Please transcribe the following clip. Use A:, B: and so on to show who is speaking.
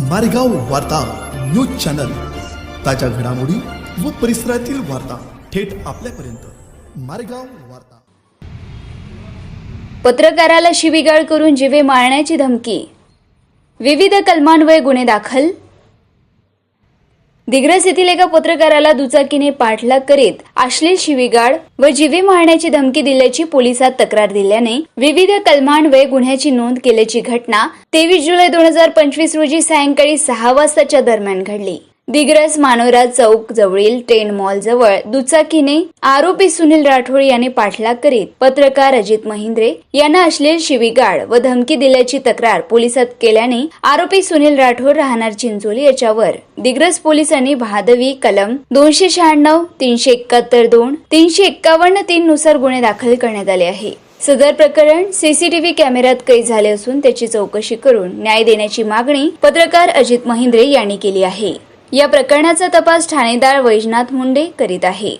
A: मारेगाव वार्ता news channel. ताज्या घडामोडी व परिसरातील वार्ता थेट आपल्यापर्यंत. मारेगाव वार्ता.
B: पत्रकाराला शिवीगाळ करून जीवे मारण्याची धमकी. विविध कलमांवर गुन्हे दाखल दिग्रस येथील एका पत्रकाराला दुचाकीने पाठलाग करीत आश्लील शिवीगाळ व जीवे मारण्याची धमकी दिल्याची पोलिसात तक्रार दिल्याने विविध कलमान्वये गुन्ह्याची नोंद केल्याची घटना तेवीस जुलै दोन हजार पंचवीस रोजी सायंकाळी सहा वाजताच्या दरम्यान घडली. दिग्रस मानोरा चौक जवळील ट्रेन मॉल जवळ दुचाकीने आरोपी सुनील राठोड याने पाठलाग करीत पत्रकार अजित महिंद्रे यांना अश्लील शिवीगाळ व धमकी दिल्याची तक्रार पोलिसात केल्याने आरोपी सुनील राठोड राहणार चिंचोली याच्यावर. दिग्रस पोलिसांनी भादवी कलम दोनशे शहाण्णव तीनशे एकाहत्तर दोन तीनशे एक्कावन्न तीन नुसार गुन्हे दाखल करण्यात आले आहे. सदर प्रकरण सीसीटीव्ही कॅमेऱ्यात कैद झाले असून त्याची चौकशी करून न्याय देण्याची मागणी पत्रकार अजित महिंद्रे यांनी केली आहे. या प्रकरणाचा तपास ठाणेदार वैजनाथ मुंडे करीत आहे.